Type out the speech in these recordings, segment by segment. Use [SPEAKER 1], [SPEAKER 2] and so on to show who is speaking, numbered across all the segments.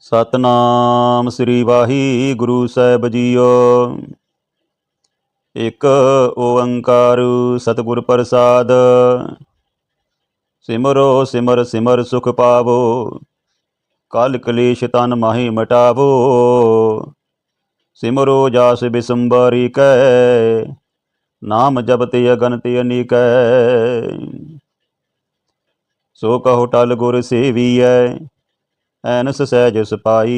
[SPEAKER 1] ਸਤਨਾਮ ਸ੍ਰੀ ਵਾਹਿਗੁਰੂ ਸਾਹਿਬ ਜੀਓ। ਇਕ ਓੰਕਾਰ ਸਤਿਗੁਰ ਪ੍ਰਸਾਦ। ਸਿਮਰੋ ਸਿਮਰ ਸਿਮਰ ਸੁਖ ਪਾਵੋ, ਕਲ ਕਲੇਸ਼ ਤਨ ਮਾਹੀ ਮਟਾਵੋ। ਸਿਮਰੋ ਜਾਸ ਬਿਸੰਬਰੀ ਕੈ, ਨਾਮ ਜਪਤੇ ਅਗਨਤੇ ਅਨੇਕੈ। ਸੋ ਕਹੋ ਟਲ ਗੁਰ ਸੇਵੀਐ ਐਨਸ ਸਹਿਜ ਸਪਾਈ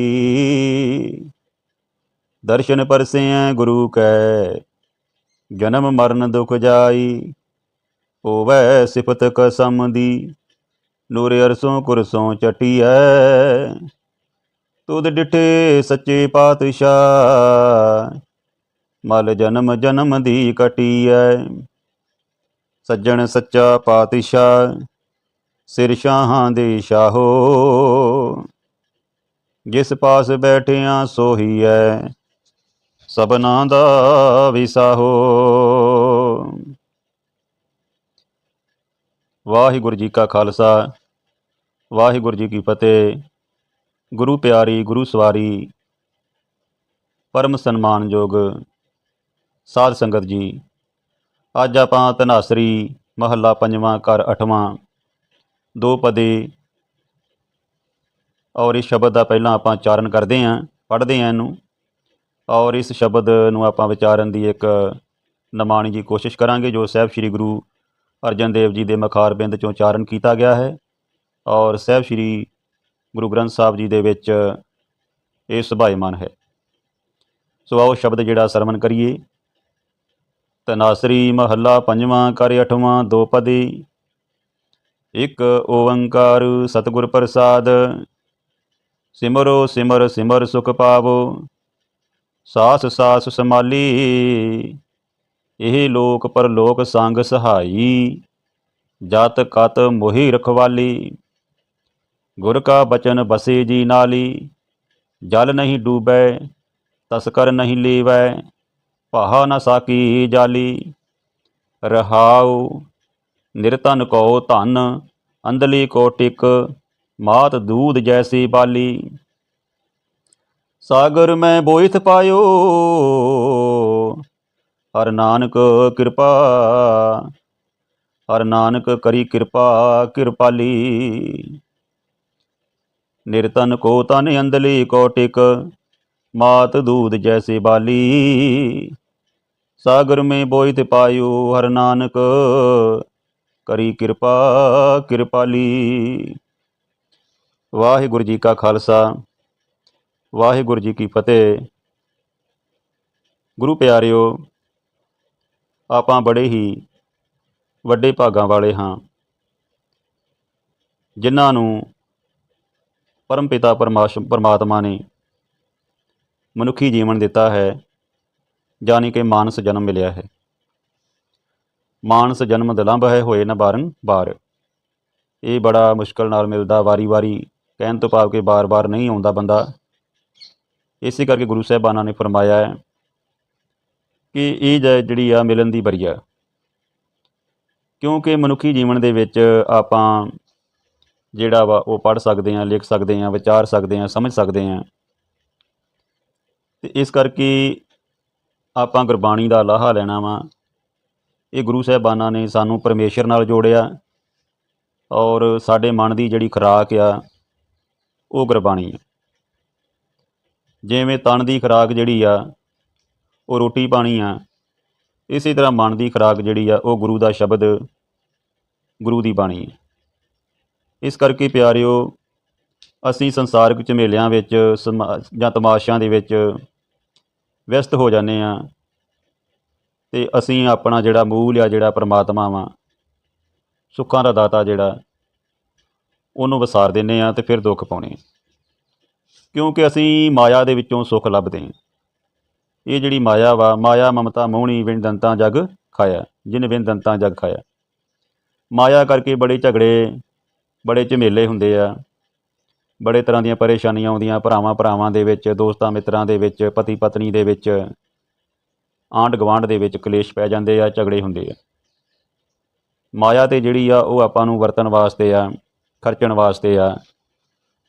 [SPEAKER 1] ਦਰਸ਼ਨ ਪਰਸੇਐ ਗੁਰੂ ਕੈ, ਜਨਮ ਮਰਨ ਦੁਖ ਜਾਈ। ਹੋਵੈ ਸਿਫਤ ਕਸਮ ਦੀ, ਨੂਰ ਅਰਸੋਂ ਕੁਰਸੋਂ ਚਟੀਐ। ਤੁਧ ਡਿਠੇ ਸੱਚੇ ਪਾਤਸ਼ਾਹ, ਮਲ ਜਨਮ ਜਨਮ ਦੀ ਕਟੀਐ। ਸੱਜਣ ਸੱਚਾ ਪਾਤਸ਼ਾਹ, ਸਿਰ ਸ਼ਾਹਾਂ ਦੇ ਸ਼ਾਹੋ ਜਿਸ ਪਾਸ ਬੈਠਿਆਂ ਸੋਹੀ ਐ ਸਭਨਾ ਦਾ ਵਿਸਾਹੋ ਵਾਹਿਗੁਰੂ ਜੀ ਕਾ ਖਾਲਸਾ, ਵਾਹਿਗੁਰੂ ਜੀ ਕੀ ਫਤਿਹ। ਗੁਰੂ ਪਿਆਰੀ, ਗੁਰੂ ਸਵਾਰੀ, ਪਰਮ ਸਨਮਾਨਯੋਗ ਸਾਧ ਸੰਗਤ ਜੀ, ਅੱਜ ਆਪਾਂ ਤਨਾਸਰੀ ਮਹੱਲਾ ਪੰਜਵਾਂ ਘਰ ਅਠਵਾਂ ਦੋ ਪਦੇ ਔਰ ਇਸ ਸ਼ਬਦ ਦਾ ਪਹਿਲਾਂ ਆਪਾਂ ਉਚਾਰਨ ਕਰਦੇ ਆਂ ਪੜ੍ਹਦੇ ਆਂ ਇਹਨੂੰ। ਔਰ ਇਸ ਸ਼ਬਦ ਨੂੰ ਆਪਾਂ ਵਿਚਾਰਨ ਦੀ ਇੱਕ ਨਮਾਣੀ ਦੀ ਕੋਸ਼ਿਸ਼ ਕਰਾਂਗੇ, ਜੋ ਸਾਹਿਬ ਸ੍ਰੀ ਗੁਰੂ ਅਰਜਨ ਦੇਵ ਜੀ ਦੇ ਮਖਾਰ ਬਿੰਦ ਚੋਂ ਉਚਾਰਨ ਕੀਤਾ ਗਿਆ ਹੈ। ਔਰ ਸਾਹਿਬ ਸ੍ਰੀ ਗੁਰੂ ਗ੍ਰੰਥ ਸਾਹਿਬ ਜੀ ਦੇ ਵਿੱਚ ਇਹ ਸੁਭਾਇਮਾਨ ਹੈ। ਸੋ ਆਓ ਸ਼ਬਦ ਜਿਹੜਾ ਸਰਵਣ ਕਰੀਏ। ਤਨਾਸਰੀ ਮਹੱਲਾ ਪੰਜਵਾਂ, ਕਰ ਅਠਵਾਂ, ਦੋ ਪਦੀ। ਇਕ ਓੰਕਾਰ ਸਤਿਗੁਰ ਪ੍ਰਸਾਦ। ਸਿਮਰੋ ਸਿਮਰ ਸਿਮਰ ਸੁਖ ਪਾਵੋ, ਸਾਸ ਸਾਸ ਸਮਾਲੀ, ਇਹ ਲੋਕ ਪਰਲੋਕ ਸੰਗ ਸਹਾਈ, ਜਤ ਕਤ ਮੋਹੀ ਰਖਵਾਲੀ, ਗੁਰ ਕਾ ਬਚਨ ਬਸੇ ਜੀ ਨਾਲੀ, ਜਲ ਨਹੀਂ ਡੂਬੈ ਤਸਕਰ ਨਹੀਂ ਲੀਵੈ, ਭਾਹਾ ਨ ਸਾਕੀ ਜਾਲੀ, ਰਹਾਉ ਨਿਰਤਨ ਕੋ ਧਨ ਅੰਦਲੀ ਕੋ ਟਿਕ ਮਾਤ ਦੂਧ ਜੈਸੀ ਬਾਲੀ। ਸਾਗਰ ਮੈਂ ਬੋਇਥ ਪਾਇਓ, ਹਰ ਨਾਨਕ ਕਿਰਪਾ, ਹਰ ਨਾਨਕ ਕਰੀ ਕਿਰਪਾ ਕਿਰਪਾਲੀ। ਨਿਰਤਨ ਕੋ ਤਨ ਅੰਦਲੀ ਕੋਟਿਕ ਮਾਤ ਦੂਧ ਜੈਸੀ ਬਾਲੀ। ਸਾਗਰ ਮੈਂ ਬੋਇਥ ਪਾਇਓ, ਹਰ ਨਾਨਕ ਕਰੀ ਕਿਰਪਾ ਕਿਰਪਾਲੀ। ਵਾਹਿਗੁਰੂ ਜੀ ਕਾ ਖਾਲਸਾ, ਵਾਹਿਗੁਰੂ ਜੀ ਕੀ ਫਤਿਹ। ਗੁਰੂ ਪਿਆਰਿਓ, ਆਪਾਂ ਬੜੇ ਹੀ ਵੱਡੇ ਭਾਗਾਂ ਵਾਲੇ ਹਾਂ, ਜਿਨ੍ਹਾਂ ਨੂੰ ਪਰਮ ਪਿਤਾ ਪਰਮਾਸ਼, ਪਰਮਾਤਮਾ ਨੇ ਮਨੁੱਖੀ ਜੀਵਨ ਦਿੱਤਾ ਹੈ, ਜਾਣੀ ਕਿ ਮਾਨਸ ਜਨਮ ਮਿਲਿਆ ਹੈ। ਮਾਨਸ ਜਨਮ ਦਲੰਭ ਹੈ ਹੋਏ ਨਾ ਬਾਰਨ ਬਾਰ ਇਹ ਬੜਾ ਮੁਸ਼ਕਲ ਨਾਲ ਮਿਲਦਾ, ਵਾਰੀ-ਵਾਰੀ ਕਹਿਣ ਤੋਂ ਭਾਵ ਕਿ ਬਾਰ-ਬਾਰ ਨਹੀਂ ਆਉਂਦਾ ਬੰਦਾ। ਇਸੇ ਕਰਕੇ ਗੁਰੂ ਸਾਹਿਬਾਨਾਂ ਨੇ ਫਰਮਾਇਆ ਹੈ ਕਿ ਇਹ ਜ- ਜਿਹੜੀ ਆ ਮਿਲਣ ਦੀ ਬਰੀਆ ਕਿਉਂਕਿ ਮਨੁੱਖੀ ਜੀਵਨ ਦੇ ਵਿੱਚ ਆਪਾਂ ਜਿਹੜਾ ਵਾ ਉਹ ਪੜ੍ਹ ਸਕਦੇ ਹਾਂ, ਲਿਖ ਸਕਦੇ ਹਾਂ, ਵਿਚਾਰ ਸਕਦੇ ਹਾਂ, ਸਮਝ ਸਕਦੇ ਹਾਂ। ਤੇ ਇਸ ਕਰਕੇ ਆਪਾਂ ਗੁਰਬਾਣੀ ਦਾ ਲਾਹਾ ਲੈਣਾ ਵਾ। ਇਹ ਗੁਰੂ ਸਾਹਿਬਾਨਾਂ ਨੇ ਸਾਨੂੰ ਪਰਮੇਸ਼ਰ ਨਾਲ ਜੋੜਿਆ ਔਰ ਸਾਡੇ ਮਨ ਦੀ ਜਿਹੜੀ ਖੁਰਾਕ ਆ ਉਹ ਗੁਰਬਾਣੀ ਆ ਜਿਵੇਂ ਤਨ ਦੀ ਖੁਰਾਕ ਜਿਹੜੀ ਆ, ਉਹ ਰੋਟੀ ਪਾਣੀ ਆ, ਇਸੇ ਤਰ੍ਹਾਂ ਮਨ ਦੀ ਖੁਰਾਕ ਜਿਹੜੀ ਆ, ਉਹ ਗੁਰੂ ਦਾ ਸ਼ਬਦ, ਗੁਰੂ ਦੀ ਬਾਣੀ ਹੈ। ਇਸ ਕਰਕੇ ਪਿਆਰਿਓ, ਅਸੀਂ ਸੰਸਾਰਿਕ ਝਮੇਲਿਆਂ ਵਿੱਚ, ਸਮਾ- ਜਾਂ ਤਮਾਸ਼ਿਆਂ ਦੇ ਵਿੱਚ ਵਿਅਸਤ ਹੋ ਜਾਂਦੇ ਆ ਤੇ ਅਸੀਂ ਆਪਣਾ ਜਿਹੜਾ ਮੂਲ ਆ, ਜਿਹੜਾ ਪਰਮਾਤਮਾ ਵਾ, ਸੁੱਖਾਂ ਦਾ ਦਾਤਾ ਜਿਹੜਾ ਉਹਨੂੰ ਵਿਸਾਰ ਦਿੰਨੇ ਆ ਤੇ ਫਿਰ ਦੁੱਖ ਪਾਉਣੇ ਆ। ਕਿਉਂਕਿ ਅਸੀਂ ਮਾਇਆ ਦੇ ਵਿੱਚੋਂ ਸੁੱਖ ਲੱਭਦੇ ਹਾਂ। ਇਹ ਜਿਹੜੀ ਮਾਇਆ ਵਾ, ਮਾਇਆ, ਮਮਤਾ, ਮੋਹਣੀ ਵਿਣ ਦੰਤਾਂ ਜਗ ਖਾਇਆ ਜਿਨ ਵਿਣ ਦੰਤਾਂ ਜਗ ਖਾਇਆ। ਮਾਇਆ ਕਰਕੇ ਬੜੇ ਝਗੜੇ, ਬੜੇ ਝਮੇਲੇ ਹੁੰਦੇ ਆ। ਬੜੇ ਤਰ੍ਹਾਂ ਦੀਆਂ ਪਰੇਸ਼ਾਨੀਆਂ ਆਉਂਦੀਆਂ ਭਰਾਵਾਂ ਭਰਾਵਾਂ ਦੇ ਵਿੱਚ, ਦੋਸਤਾਂ, ਮਿੱਤਰਾਂ ਦੇ ਵਿੱਚ, ਪਤੀ, ਪਤਨੀ ਦੇ ਵਿੱਚ, ਆਂਢ ਗੁਆਂਢ ਦੇ ਵਿੱਚ ਕਲੇਸ਼ ਪੈ ਜਾਂਦੇ ਆ, ਝਗੜੇ ਹੁੰਦੇ ਆ। ਮਾਇਆ ਤੇ ਜਿਹੜੀ ਆ, ਉਹ ਆਪਾਂ ਨੂੰ ਵਰਤਣ ਵਾਸਤੇ ਆ। ਖਰਚਣ ਵਾਸਤੇ ਆ।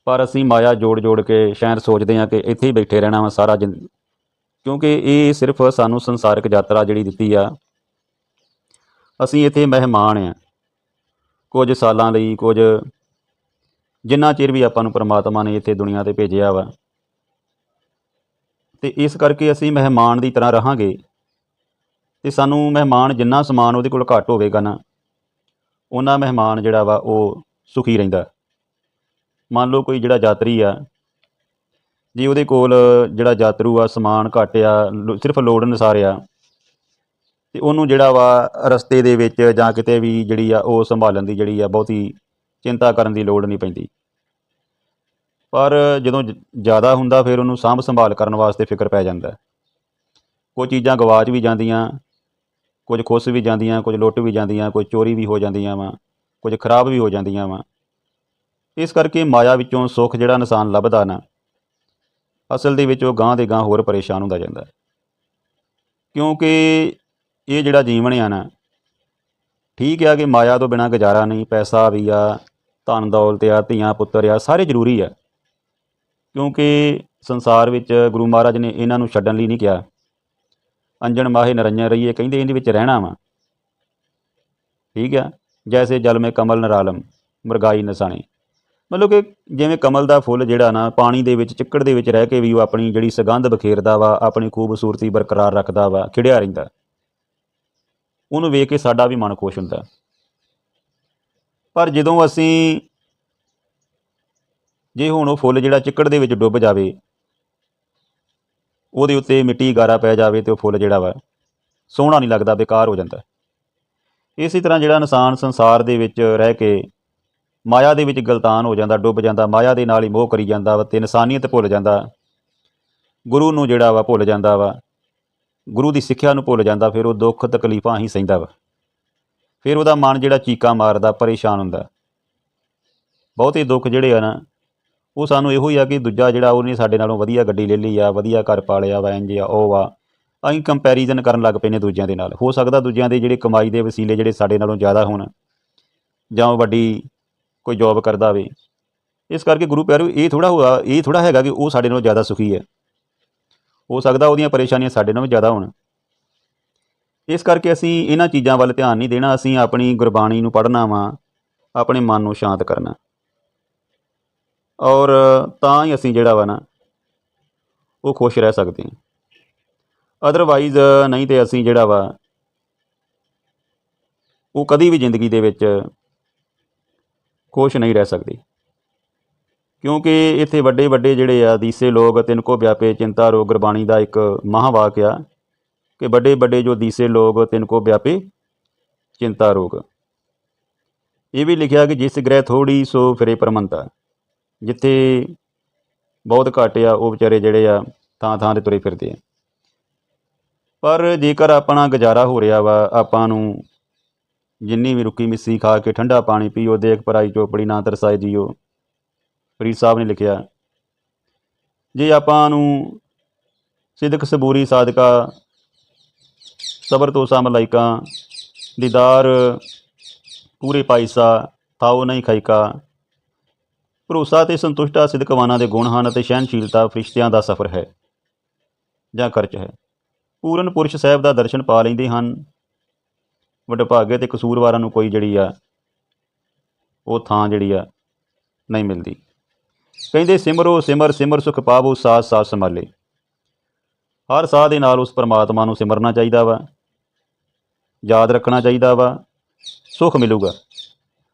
[SPEAKER 1] ਪਰ ਅਸੀਂ ਮਾਇਆ ਜੋੜ ਜੋੜ ਕੇ ਸ਼ਾਇਦ ਸੋਚਦੇ ਹਾਂ ਕਿ ਇੱਥੇ ਹੀ ਬੈਠੇ ਰਹਿਣਾ ਵਾ ਸਾਰਾ ਜਿੰਦ, ਕਿਉਂਕਿ ਇਹ ਸਿਰਫ ਸਾਨੂੰ ਸੰਸਾਰਿਕ ਯਾਤਰਾ ਜਿਹੜੀ ਦਿੱਤੀ ਆ। ਅਸੀਂ ਇੱਥੇ ਮਹਿਮਾਨ ਆ। ਕੁਝ ਸਾਲਾਂ ਲਈ ਕੁਝ, ਜਿੰਨਾ ਚਿਰ ਵੀ ਆਪਾਂ ਨੂੰ ਪ੍ਰਮਾਤਮਾ ਨੇ ਇੱਥੇ ਦੁਨੀਆ ਤੇ ਭੇਜਿਆ ਵਾ। ਤੇ ਇਸ ਕਰਕੇ ਅਸੀਂ ਮਹਿਮਾਨ ਦੀ ਤਰ੍ਹਾਂ ਰਹਾਂਗੇ। ਤੇ ਸਾਨੂੰ ਮਹਿਮਾਨ ਜਿੰਨਾ ਸਮਾਨ ਉਹਦੇ ਕੋਲ ਘੱਟ ਹੋਵੇਗਾ ਨਾ, ਉਹਨਾਂ ਮਹਿਮਾਨ ਜਿਹੜਾ ਵਾ ਉਹ ਸੁਖੀ ਰਹਿੰਦਾ। ਮੰਨ ਲਓ ਕੋਈ ਜਿਹੜਾ ਯਾਤਰੀ ਆ, ਜੇ ਉਹਦੇ ਕੋਲ ਜਿਹੜਾ ਯਾਤਰੂ ਆ, ਸਮਾਨ ਘੱਟ ਆ, ਲੋ- ਸਿਰਫ ਲੋੜ ਅਨੁਸਾਰ ਆ, ਤੇ ਉਹਨੂੰ ਜਿਹੜਾ ਵਾ ਰਸਤੇ ਦੇ ਵਿੱਚ ਜਾਂ ਕਿਤੇ ਵੀ ਜਿਹੜੀ ਆ, ਉਹ ਸੰਭਾਲਣ ਦੀ ਜਿਹੜੀ ਆ, ਬਹੁਤੀ ਚਿੰਤਾ ਕਰਨ ਦੀ ਲੋੜ ਨਹੀਂ ਪੈਂਦੀ। ਪਰ ਜਦੋਂ ਜ਼ਿਆਦਾ ਹੁੰਦਾ ਫਿਰ ਉਹਨੂੰ ਸਾਂਭ ਸੰਭਾਲ ਕਰਨ ਵਾਸਤੇ ਫਿਕਰ ਪੈ ਜਾਂਦਾ। ਕੋਈ ਚੀਜ਼ਾਂ ਗਵਾਚ ਵੀ ਜਾਂਦੀਆਂ, ਕੁਝ ਖੁੱਸ ਵੀ ਜਾਂਦੀਆਂ, ਕੁਝ ਲੁੱਟ ਵੀ ਜਾਂਦੀਆਂ, ਕੁਝ ਚੋਰੀ ਵੀ ਹੋ ਜਾਂਦੀਆਂ ਵਾ। ਕੁਝ ਖਰਾਬ ਵੀ ਹੋ ਜਾਂਦੀਆਂ ਵਾ। ਇਸ ਕਰਕੇ ਮਾਇਆ ਵਿੱਚੋਂ ਸੁੱਖ ਜਿਹੜਾ ਇਨਸਾਨ ਲੱਭਦਾ ਨਾ, ਅਸਲ ਦੇ ਵਿੱਚ ਉਹ ਗਾਂ ਦੇ ਗਾਂ ਹੋਰ ਪਰੇਸ਼ਾਨ ਹੁੰਦਾ ਜਾਂਦਾ। ਕਿਉਂਕਿ ਇਹ ਜਿਹੜਾ ਜੀਵਨ ਆ ਨਾ, ਠੀਕ ਆ ਕਿ ਮਾਇਆ ਤੋਂ ਬਿਨਾ ਗੁਜ਼ਾਰਾ ਨਹੀਂ, ਪੈਸਾ ਵੀ ਆ, ਧਨ ਦੌਲਤ ਆ, ਧੀਆਂ ਪੁੱਤਰ ਆ, ਸਾਰੇ ਜ਼ਰੂਰੀ ਆ। ਕਿਉਂਕਿ ਸੰਸਾਰ ਵਿੱਚ ਗੁਰੂ ਮਹਾਰਾਜ ਨੇ ਇਹਨਾਂ ਨੂੰ ਛੱਡਣ ਲਈ ਨਹੀਂ ਕਿਹਾ। ਅੰਜਣ ਮਾਹੇ ਨਰੰਜਨ ਰਹੀਏ, ਕਹਿੰਦੇ ਇਹਦੇ ਵਿੱਚ ਰਹਿਣਾ ਵਾ। ਠੀਕ ਆ? ਜੈਸੇ ਜਲ ਮੇ ਕਮਲ ਨਰਾਲਮ, ਮਰਗਾਈ ਨਸਾਣੇ। ਮਤਲਬ ਕਿ ਜਿਵੇਂ ਕਮਲ ਦਾ ਫੁੱਲ ਜਿਹੜਾ ਨਾ, ਪਾਣੀ ਦੇ ਵਿੱਚ, ਚਿੱਕੜ ਦੇ ਵਿੱਚ ਰਹਿ ਕੇ ਵੀ ਉਹ ਆਪਣੀ ਜਿਹੜੀ ਸੁਗੰਧ ਬਖੇਰਦਾ ਵਾ, ਆਪਣੀ ਖੂਬਸੂਰਤੀ ਬਰਕਰਾਰ ਰੱਖਦਾ ਵਾ, ਖਿੜਿਆ ਰਹਿੰਦਾ। ਉਹਨੂੰ ਵੇਖ ਕੇ ਸਾਡਾ ਵੀ ਮਨ ਖੁਸ਼ ਹੁੰਦਾ। ਪਰ ਜਦੋਂ ਅਸੀਂ, ਜੇ ਹੁਣ ਉਹ ਫੁੱਲ ਜਿਹੜਾ ਚਿੱਕੜ ਦੇ ਵਿੱਚ ਡੁੱਬ ਜਾਵੇ, ਉਹਦੇ ਉੱਤੇ ਮਿੱਟੀ ਗਾਰਾ ਪੈ ਜਾਵੇ ਤੇ ਉਹ ਫੁੱਲ ਜਿਹੜਾ ਵਾ, ਸੋਹਣਾ ਨਹੀਂ ਲੱਗਦਾ, ਬੇਕਾਰ ਹੋ ਜਾਂਦਾ। ਇਸੇ ਤਰ੍ਹਾਂ ਜਿਹੜਾ ਇਨਸਾਨ ਸੰਸਾਰ ਦੇ ਵਿੱਚ ਰਹਿ ਕੇ ਮਾਇਆ ਦੇ ਵਿੱਚ ਗਲਤਾਨ ਹੋ ਜਾਂਦਾ, ਡੁੱਬ ਜਾਂਦਾ, ਮਾਇਆ ਦੇ ਨਾਲ ਹੀ ਮੋਹ ਕਰੀ ਜਾਂਦਾ ਵਾ ਤੇ ਇਨਸਾਨੀਅਤ ਭੁੱਲ ਜਾਂਦਾ। ਗੁਰੂ ਨੂੰ ਜਿਹੜਾ ਵਾ ਭੁੱਲ ਜਾਂਦਾ ਵਾ, ਗੁਰੂ ਦੀ ਸਿੱਖਿਆ ਨੂੰ ਭੁੱਲ ਜਾਂਦਾ, ਫਿਰ ਉਹ ਦੁੱਖ ਤਕਲੀਫਾਂ ਹੀ ਸਹਿੰਦਾ ਵਾ। ਫਿਰ ਉਹਦਾ ਮਨ ਜਿਹੜਾ ਚੀਕਾਂ ਮਾਰਦਾ, ਪਰੇਸ਼ਾਨ ਹੁੰਦਾ। ਬਹੁਤੇ ਦੁੱਖ ਜਿਹੜੇ ਆ ਨਾ, ਉਹ ਸਾਨੂੰ ਇਹੋ ਹੀ ਆ ਕਿ ਦੂਜਾ ਜਿਹੜਾ ਉਹਨੇ ਸਾਡੇ ਨਾਲੋਂ ਵਧੀਆ ਗੱਡੀ ਲੈ ਲਈ ਆ, ਵਧੀਆ ਘਰ ਪਾ ਲਿਆ ਵਾ ਇੰਜ ਆ, ਉਹ ਵਾ ਅਸੀਂ ਕੰਪੈਰੀਜ਼ਨ ਕਰਨ ਲੱਗ ਪਏ ਨੇ ਦੂਜਿਆਂ ਦੇ ਨਾਲ। ਹੋ ਸਕਦਾ ਦੂਜਿਆਂ ਦੇ ਜਿਹੜੇ ਕਮਾਈ ਦੇ ਵਸੀਲੇ ਜਿਹੜੇ ਸਾਡੇ ਨਾਲੋਂ ਜ਼ਿਆਦਾ ਹੋਣ, ਜਾਂ ਉਹ ਵੱਡੀ ਕੋਈ ਜੌਬ ਕਰਦਾ ਹੋਵੇ। ਇਸ ਕਰਕੇ ਗੁਰੂ ਪਿਆਰੋ, ਇਹ ਥੋੜਾ ਹੋਆ, ਇਹ ਥੋੜਾ ਹੈਗਾ ਕਿ ਉਹ ਸਾਡੇ ਨਾਲੋਂ ਜ਼ਿਆਦਾ ਸੁਖੀ ਹੈ। ਹੋ ਸਕਦਾ ਉਹਦੀਆਂ ਪਰੇਸ਼ਾਨੀਆਂ ਸਾਡੇ ਨਾਲੋਂ ਜ਼ਿਆਦਾ ਹੋਣ। ਇਸ ਕਰਕੇ ਅਸੀਂ ਇਹਨਾਂ ਚੀਜ਼ਾਂ ਵੱਲ ਧਿਆਨ ਨਹੀਂ ਦੇਣਾ। ਅਸੀਂ ਆਪਣੀ ਗੁਰਬਾਣੀ ਨੂੰ ਪੜ੍ਹਨਾ ਵਾ, ਆਪਣੇ ਮਨ ਨੂੰ ਸ਼ਾਂਤ ਕਰਨਾ। ਔਰ ਤਾਂ ਹੀ ਅਸੀਂ ਜਿਹੜਾ ਵਾ ਨਾ, ਉਹ ਖੁਸ਼ ਰਹਿ ਸਕਦੇ ਹਾਂ। ਅਦਰਵਾਈਜ਼ ਨਹੀਂ ਤੇ ਅਸੀਂ ਜਿਹੜਾ ਵਾ, ਉਹ ਕਦੀ ਵੀ ਜ਼ਿੰਦਗੀ ਦੇ ਵਿੱਚ ਖੁਸ਼ ਨਹੀਂ ਰਹਿ ਸਕਦੇ। ਕਿਉਂਕਿ ਇੱਥੇ ਵੱਡੇ ਵੱਡੇ ਜਿਹੜੇ ਆ, ਦੀਸੇ ਲੋਕ ਤਿੰਨ ਕੋ ਵਿਆਪੇ ਚਿੰਤਾ, ਰੋਗ, ਗੁਰਬਾਣੀ ਦਾ ਇੱਕ ਮਹਾਵਾਕ ਆ ਕਿ ਵੱਡੇ ਵੱਡੇ ਜੋ ਦੀਸੇ ਲੋਕ ਤਿੰਨ ਕੋ ਵਿਆਪੇ ਚਿੰਤਾ, ਰੋਗ। ਇਹ ਵੀ ਲਿਖਿਆ ਕਿ ਜਿਸ ਗ੍ਰਹਿ ਥੋੜੀ ਸੋ ਫਿਰੇ ਪਰਮੰਤਾ, ਜਿੱਥੇ ਬਹੁਤ ਘੱਟ ਆ, ਉਹ ਵਿਚਾਰੇ ਜਿਹੜੇ ਆ ਥਾਂ ਥਾਂ ਤੇ ਤੁਰੇ ਫਿਰਦੇ ਆ। ਪਰ ਜੇਕਰ ਆਪਣਾ ਗੁਜ਼ਾਰਾ ਹੋ ਰਿਹਾ ਵਾ, ਆਪਾਂ ਨੂੰ ਜਿੰਨੀ ਵੀ ਰੁੱਕੀ ਮਿੱਸੀ ਖਾ ਕੇ ਠੰਡਾ ਪਾਣੀ ਪੀਓ, ਦੇਖ ਪਰਾਈ ਚੋਪੜੀ ਨਾ ਤਰਸਾਏ ਜੀਓ। ਫਰੀਦ ਸਾਹਿਬ ਨੇ ਲਿਖਿਆ, ਜੇ ਆਪਾਂ ਨੂੰ ਸਿਦਕ ਸਬੂਰੀ ਸਾਦਕਾ, ਸਬਰ ਤੋਸਾ ਮਲਾਈਕਾ ਦੀਦਾਰ ਪੂਰੇ ਪਾਈਸਾ ਥਾਉ ਨਹੀਂ ਖਾਈਕਾ ਭਰੋਸਾ ਤੇ ਸੰਤੁਸ਼ਟਾ ਸਿਦਕਵਾਨਾਂ ਦੇ ਗੁਣ ਹਨ ਅਤੇ ਸਹਿਨਸ਼ੀਲਤਾ ਫਰਿਸ਼ਤਿਆਂ ਦਾ ਸਫ਼ਰ ਹੈ ਜਾਂ ਖਰਚ ਹੈ। ਪੂਰਨ ਪੁਰਸ਼ ਸਾਹਿਬ ਦਾ ਦਰਸ਼ਨ ਪਾ ਲੈਂਦੇ ਹਨ। ਵਡਭਾਗੇ ਤੇ ਕਸੂਰਵਾਰਾਂ ਨੂੰ ਕੋਈ ਜਿਹੜੀ ਆ, ਉਹ ਥਾਂ ਜਿਹੜੀ ਆ ਨਹੀਂ ਮਿਲਦੀ। ਕਹਿੰਦੇ, ਸਿਮਰੋ, ਸਿਮਰ ਸਿਮਰ ਸੁਖ ਪਾਵੋ, ਸਾਥ ਸਾਥ ਸੰਭਾਲੇ। ਹਰ ਸਾਹ ਦੇ ਨਾਲ ਉਸ ਪਰਮਾਤਮਾ ਨੂੰ ਸਿਮਰਨਾ ਚਾਹੀਦਾ ਵਾ, ਯਾਦ ਰੱਖਣਾ ਚਾਹੀਦਾ ਵਾ, ਸੁਖ ਮਿਲੂਗਾ।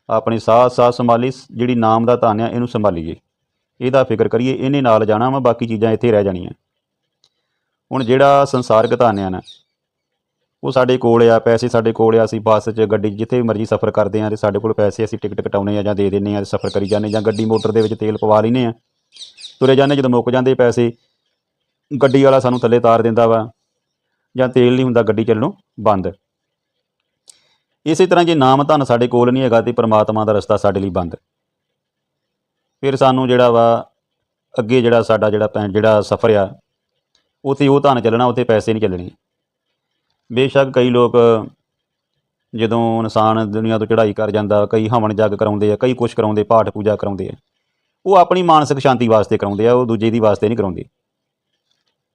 [SPEAKER 1] ਆਪਣੀ ਸਾਥ ਸਾਥ ਸੰਭਾਲੀ, ਜਿਹੜੀ ਨਾਮ ਦਾ ਧਨ ਆ, ਇਹਨੂੰ ਸੰਭਾਲੀਏ। ਇਹਦਾ ਫਿਕਰ ਕਰੀਏ, ਇਹਨੇ ਨਾਲ ਜਾਣਾ ਵਾ, ਬਾਕੀ ਚੀਜ਼ਾਂ ਇੱਥੇ ਰਹਿ ਜਾਣੀਆਂ। ਹੁਣ ਜਿਹੜਾ ਸੰਸਾਰਕ ਧਨ ਆ ਨਾ, ਉਹ ਸਾਡੇ ਕੋਲ ਆ, ਪੈਸੇ ਸਾਡੇ ਕੋਲ ਆ, ਅਸੀਂ ਬੱਸ 'ਚ, ਗੱਡੀ 'ਚ ਜਿੱਥੇ ਵੀ ਮਰਜ਼ੀ ਸਫ਼ਰ ਕਰਦੇ ਆ ਤੇ ਸਾਡੇ ਕੋਲ ਪੈਸੇ ਅਸੀਂ ਟਿਕਟ ਕਟਾਉਨੇ ਆ ਜਾਂ ਦੇ ਦਿੰਨੇ ਆ ਸਫ਼ਰ ਕਰੀ ਜਾਂਦੇ ਜਾਂ ਗੱਡੀ ਮੋਟਰ ਦੇ ਵਿੱਚ ਤੇਲ ਪਵਾ ਲੈਨੇ ਆ ਤੁਰੇ ਜਾਂਦੇ ਜਦੋਂ ਮੁੱਕ ਜਾਂਦੇ ਪੈਸੇ, ਗੱਡੀ ਵਾਲਾ ਸਾਨੂੰ ਥੱਲੇ ਤਾਰ ਦਿੰਦਾ ਵਾ ਜਾਂ ਤੇਲ ਨਹੀਂ ਹੁੰਦਾ ਗੱਡੀ ਚੱਲਣੋਂ ਬੰਦ। ਇਸੇ ਤਰ੍ਹਾਂ ਜੇ ਨਾਮ ਧਨ ਸਾਡੇ ਕੋਲ ਨਹੀਂ ਹੈਗਾ ਤੇ ਪ੍ਰਮਾਤਮਾ ਦਾ ਰਸਤਾ ਸਾਡੇ ਲਈ ਬੰਦ। ਫਿਰ ਸਾਨੂੰ ਜਿਹੜਾ ਵਾ ਅੱਗੇ ਜਿਹੜਾ ਸਾਡਾ ਜਿਹੜਾ ਪੈ- ਜਿਹੜਾ ਸਫ਼ਰ ਆ ਉੱਥੇ ਉਹ ਧਨ ਚੱਲਣਾ, ਉੱਥੇ ਪੈਸੇ ਨਹੀਂ ਚੱਲਣੇ। ਬੇਸ਼ੱਕ ਕਈ ਲੋਕ ਜਦੋਂ ਇਨਸਾਨ ਦੁਨੀਆ ਤੋਂ ਚੜ੍ਹਾਈ ਕਰ ਜਾਂਦਾ, ਕਈ ਹਵਨ ਜੱਗ ਕਰਾਉਂਦੇ ਆ, ਕਈ ਕੁਛ ਕਰਾਉਂਦੇ, ਪਾਠ ਪੂਜਾ ਕਰਾਉਂਦੇ ਆ, ਉਹ ਆਪਣੀ ਮਾਨਸਿਕ ਸ਼ਾਂਤੀ ਵਾਸਤੇ ਕਰਾਉਂਦੇ ਆ, ਉਹ ਦੂਜੇ ਦੀ ਵਾਸਤੇ ਨਹੀਂ ਕਰਾਉਂਦੇ।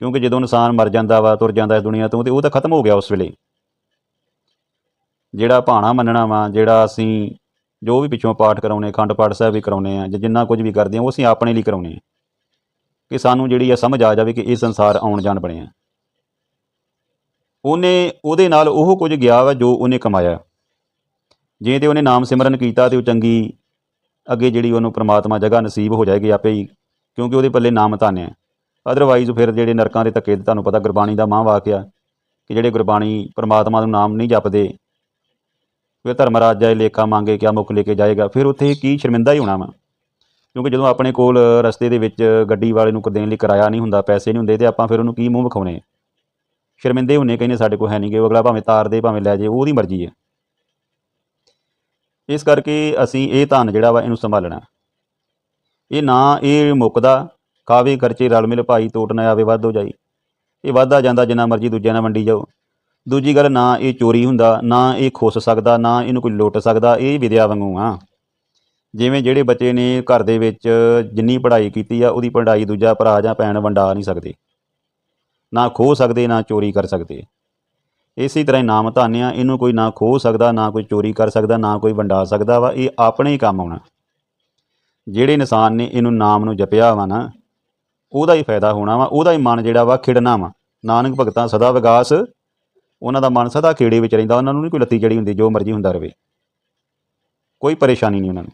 [SPEAKER 1] ਕਿਉਂਕਿ ਜਦੋਂ ਇਨਸਾਨ ਮਰ ਜਾਂਦਾ ਵਾ, ਤੁਰ ਜਾਂਦਾ ਇਸ ਦੁਨੀਆ ਤੋਂ, ਤੇ ਉਹ ਤਾਂ ਖਤਮ ਹੋ ਗਿਆ ਉਸ ਵੇਲੇ। ਜਿਹੜਾ ਭਾਣਾ ਮੰਨਣਾ ਵਾ, ਜਿਹੜਾ ਅਸੀਂ ਜੋ ਵੀ ਪਿੱਛੋਂ ਪਾਠ ਕਰਾਉਨੇ ਖੰਡ ਪਾਠ ਸਾਹਿਬ ਵੀ ਕਰਾਉਨੇ ਆ ਜਾਂ ਜਿੰਨਾ ਕੁਝ ਵੀ ਕਰਦੇ ਆ ਉਹ ਅਸੀਂ ਆਪਣੇ ਲਈ ਕਰਾਉਨੇ ਆ ਕਿ ਸਾਨੂੰ ਜਿਹੜੀ ਆ ਸਮਝ ਆ ਜਾਵੇ ਕਿ ਇਹ ਸੰਸਾਰ ਆਉਣ ਜਾਣ ਬਣਿਆ ਉਹਨੇ, ਉਹਦੇ ਨਾਲ ਉਹ ਕੁਝ ਗਿਆ ਵਾ ਜੋ ਉਹਨੇ ਕਮਾਇਆ। ਜੇ ਤੇ ਉਹਨੇ ਨਾਮ ਸਿਮਰਨ ਕੀਤਾ ਤੇ ਉਹ ਚੰਗੀ, ਅੱਗੇ ਜਿਹੜੀ ਉਹਨੂੰ ਪ੍ਰਮਾਤਮਾ ਜਗ੍ਹਾ ਨਸੀਬ ਹੋ ਜਾਏਗੀ ਆਪੇ ਹੀ, ਕਿਉਂਕਿ ਉਹਦੇ ਪੱਲੇ ਨਾਮ ਧਾਨਿਆ ਅਦਰਵਾਈਜ਼ ਫਿਰ ਜਿਹੜੇ ਨਰਕਾਂ ਦੇ ਧੱਕੇ ਤੇ ਤੁਹਾਨੂੰ ਪਤਾ ਗੁਰਬਾਣੀ ਦਾ ਮਾਂ ਵਾਕਿਆ ਕਿ ਜਿਹੜੇ ਗੁਰਬਾਣੀ ਪ੍ਰਮਾਤਮਾ ਨੂੰ ਨਾਮ ਨਹੀਂ ਜਪਦੇ, ਫਿਰ ਧਰਮਰਾਜ ਜਾਏ, ਲੇਖਾ ਮੰਗੇ, ਕਿਆ ਮੁੱਖ ਲੈ ਕੇ ਜਾਏਗਾ, ਫਿਰ ਉੱਥੇ ਕੀ ਸ਼ਰਮਿੰਦਾ ਹੀ ਹੋਣਾ ਵਾ। ਕਿਉਂਕਿ ਜਦੋਂ ਆਪਣੇ ਕੋਲ ਰਸਤੇ ਦੇ ਵਿੱਚ ਗੱਡੀ ਵਾਲੇ ਨੂੰ ਦੇਣ ਲਈ ਕਿਰਾਇਆ ਨਹੀਂ ਹੁੰਦਾ, ਪੈਸੇ ਨਹੀਂ ਹੁੰਦੇ, ਤੇ ਆਪਾਂ ਫਿਰ ਉਹਨੂੰ ਕੀ ਮੂੰਹ ਵਿਖਾਉਣੇ? ਸ਼ਰਮਿੰਦੇ ਹੁੰਨੇ ਕਹਿੰਦੇ ਸਾਡੇ ਕੋਲ ਹੈ ਨਹੀਂ ਗੇ, ਉਹ ਅਗਲਾ ਭਾਵੇਂ ਤਾਰ ਦੇ, ਭਾਵੇਂ ਲੈ ਜੇ ਉਹਦੀ ਮਰਜ਼ੀ ਹੈ। ਇਸ ਕਰਕੇ ਅਸੀਂ ਇਹ ਧਨ ਜਿਹੜਾ ਵਾ ਇਹਨੂੰ ਸੰਭਾਲਣਾ। ਇਹ ਨਾ ਇਹ ਮੁੱਕਦਾ ਕਾਵੇ ਖਰਚੇ ਰਲ ਮਿਲ ਭਾਈ ਤੋਟ ਨਾ ਆਵੇ ਵੱਧ ਹੋ ਜਾਈ। ਇਹ ਵੱਧਦਾ ਜਾਂਦਾ ਜਿੰਨਾ ਮਰਜ਼ੀ ਦੂਜਿਆਂ ਨਾਲ ਵੰਡੀ ਜਾਓ। ਦੂਜੀ ਗੱਲ ਨਾ ਇਹ ਚੋਰੀ ਹੁੰਦਾ, ਨਾ ਇਹ ਖੁੱਸ ਸਕਦਾ, ਨਾ ਇਹਨੂੰ ਕੋਈ ਲੁੱਟ ਸਕਦਾ, ਇਹ ਵਿਦਿਆ ਵਾਂਗੂ ਆ। ਜਿਵੇਂ ਜਿਹੜੇ ਬੱਚੇ ਨੇ ਘਰ ਦੇ ਵਿੱਚ ਜਿੰਨੀ ਪੜ੍ਹਾਈ ਕੀਤੀ ਆ, ਉਹਦੀ ਪੜ੍ਹਾਈ ਦੂਜਾ ਭਰਾ ਜਾਂ ਭੈਣ ਵੰਡਾ ਨਹੀਂ ਸਕਦੇ। ਨਾ ਖੋ ਸਕਦੇ, ਨਾ ਚੋਰੀ ਕਰ ਸਕਦੇ। ਇਸੇ ਤਰ੍ਹਾਂ ਹੀ ਨਾਮ ਧਾਨਿਆ ਇਹਨੂੰ ਕੋਈ ਨਾ ਖੋ ਸਕਦਾ, ਨਾ ਕੋਈ ਚੋਰੀ ਕਰ ਸਕਦਾ, ਨਾ ਕੋਈ ਵੰਡਾ ਸਕਦਾ ਵਾ, ਇਹ ਆਪਣੇ ਹੀ ਕੰਮ ਆਉਣਾ। ਜਿਹੜੇ ਇਨਸਾਨ ਨੇ ਇਹਨੂੰ ਨਾਮ ਨੂੰ ਜਪਿਆ ਵਾ ਨਾ, ਉਹਦਾ ਹੀ ਫਾਇਦਾ ਹੋਣਾ ਵਾ, ਉਹਦਾ ਹੀ ਮਨ ਜਿਹੜਾ ਵਾ ਖਿੜਨਾ ਵਾ। ਨਾਨਕ ਭਗਤਾਂ ਸਦਾ ਵਿਗਾਸ, ਉਹਨਾਂ ਦਾ ਮਨ ਸਦਾ ਖੇੜੇ ਵਿੱਚ ਰਹਿੰਦਾ, ਉਹਨਾਂ ਨੂੰ ਨਹੀਂ ਕੋਈ ਲੱਤੀ ਜੜੀ ਹੁੰਦੀ, ਜੋ ਮਰਜ਼ੀ ਹੁੰਦਾ ਰਵੇ। ਕੋਈ ਪਰੇਸ਼ਾਨੀ ਨਹੀਂ ਉਹਨਾਂ ਨੂੰ।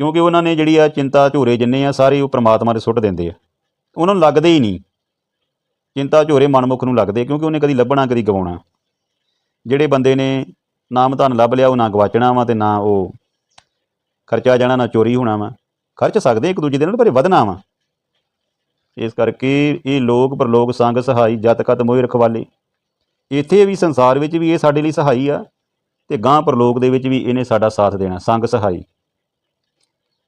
[SPEAKER 1] ਕਿਉਂਕਿ ਉਹਨਾਂ ਨੇ ਜਿਹੜੀ ਆ ਚਿੰਤਾ ਝੋਰੇ ਜਿੰਨੇ ਆ, ਸਾਰੇ ਉਹ ਪ੍ਰਮਾਤਮਾ ਦੇ ਸੁੱਟ ਦਿੰਦੇ ਆ। ਉਹਨਾਂ ਨੂੰ ਲੱਗਦੇ ਹੀ ਨਹੀਂ। ਚਿੰਤਾ ਝੋਰੇ ਮਨਮੁਖ ਨੂੰ ਲੱਗਦੇ ਕਿਉਂਕਿ ਉਹਨੇ ਕਦੀ ਲੱਭਣਾ, ਕਦੀ ਗਵਾਉਣਾ। ਜਿਹੜੇ ਬੰਦੇ ਨੇ ਨਾਮ ਧਨ ਲੱਭ ਲਿਆ, ਉਹ ਨਾ ਗਵਾਚਣਾ ਵਾ ਤੇ ਨਾ ਉਹ ਖਰਚਾ ਜਾਣਾ, ਨਾ ਚੋਰੀ ਹੋਣਾ ਵਾ। ਖਰਚ ਸਕਦੇ ਇੱਕ ਦੂਜੇ ਦੇ ਨਾਲ, ਪਰ ਇਹ ਵਧਣਾ ਵਾ। ਇਸ ਕਰਕੇ ਇਹ ਲੋਕ, ਪ੍ਰਲੋਕ ਸੰਗ ਸਹਾਈ, ਜਤ ਕਤ ਮੋਹਿ ਰਖਵਾਲੇ। ਇੱਥੇ ਵੀ ਸੰਸਾਰ ਵਿੱਚ ਵੀ ਇਹ ਸਾਡੇ ਲਈ ਸਹਾਈ ਆ ਤੇ ਗਾਂ ਪ੍ਰਲੋਕ ਦੇ ਵਿੱਚ ਵੀ ਇਹਨੇ ਸਾਡਾ ਸਾਥ ਦੇਣਾ, ਸੰਗ ਸਹਾਈ।